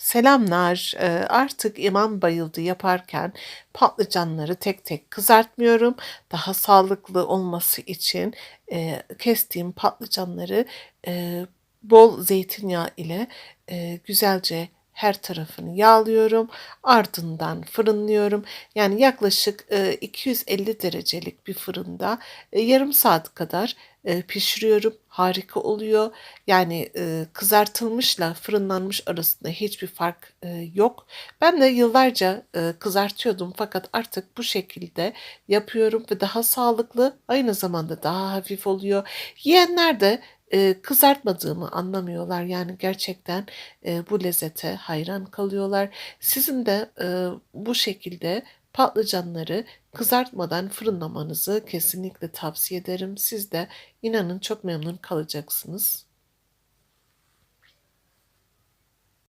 Selamlar. Eee, artık imam bayıldı yaparken patlıcanları tek tek kızartmıyorum. Daha sağlıklı olması için eee, kestiğim patlıcanları eee, bol zeytinyağı ile eee, güzelce her tarafını yağlıyorum. Ardından fırınlıyorum. Yani yaklaşık eee, 250 derecelik bir fırında eee, yarım saat kadar eee, pişiriyorum. Harika oluyor. Yani kızartılmışla fırınlanmış arasında hiçbir fark yok. Ben de yıllarca kızartıyordum fakat artık bu şekilde yapıyorum ve daha sağlıklı, aynı zamanda daha hafif oluyor. Yiyenler de eee, kızartmadığımı anlamıyorlar. Yani gerçekten eee, bu lezzete hayran kalıyorlar. Sizin de eee, bu şekilde patlıcanları kızartmadan fırınlamanızı kesinlikle tavsiye ederim. Siz de inanın çok memnun kalacaksınız.